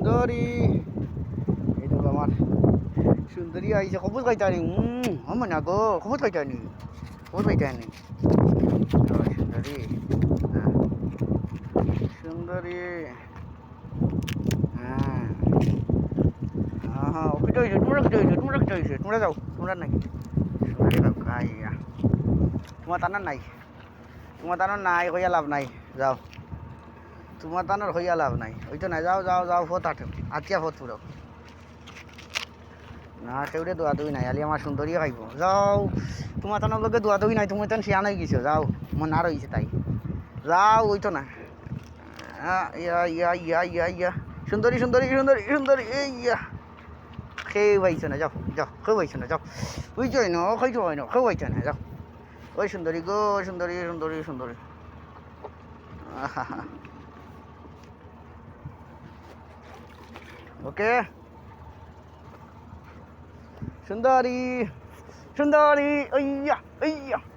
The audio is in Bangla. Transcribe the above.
সুন্দরী এই দেখো আমার সুন্দরী আইছে খবর খাইতানি হুম আমার না গো খবর খাইতানি খবর খাইতানি ও, সুন্দরী হ্যাঁ। সুন্দরী হ্যাঁ হ্যাঁ ওকে হয়েছে তোমরা কিছু হয়েছে তোমরা কিছু হয়েছে তোমরা যাও তোমরা নাই সুন্দরী যাও আইয়া তোমার টানার নাই তোমার টানার নাই হইয়া লাভ নাই যাও তোমার টানার হইয়া লাভ নাই। ওই তো নাই যাও যাও যাও ফোত আঠো। আটিয়া ফোত পুরো। না সেউরে দোয়া দই নাই আলি আমার সুন্দরী খাইব যাও তোমার টানার লগে দোয়া দই নাই তুমি তেন শিয়া নাই গেছো যাও মন না রয়েছে তাই। যাও ওই তো না। আহ, ইয়া ইয়া ইয়া ইয়া ইয়া। সুন্দরী সুন্দরী সুন্দরী সুন্দরী এই ইয়া। খেয়ে পাইছো না যাও যাও খেয়ে পাইছো না যাও। বুঝছ না খাইছো হয় না খেয়ে পাইছো না যাও। ওই সুন্দরী গো সুন্দরী সুন্দরী সুন্দরী। Oke, 大的，升大的，哎呀哎呀。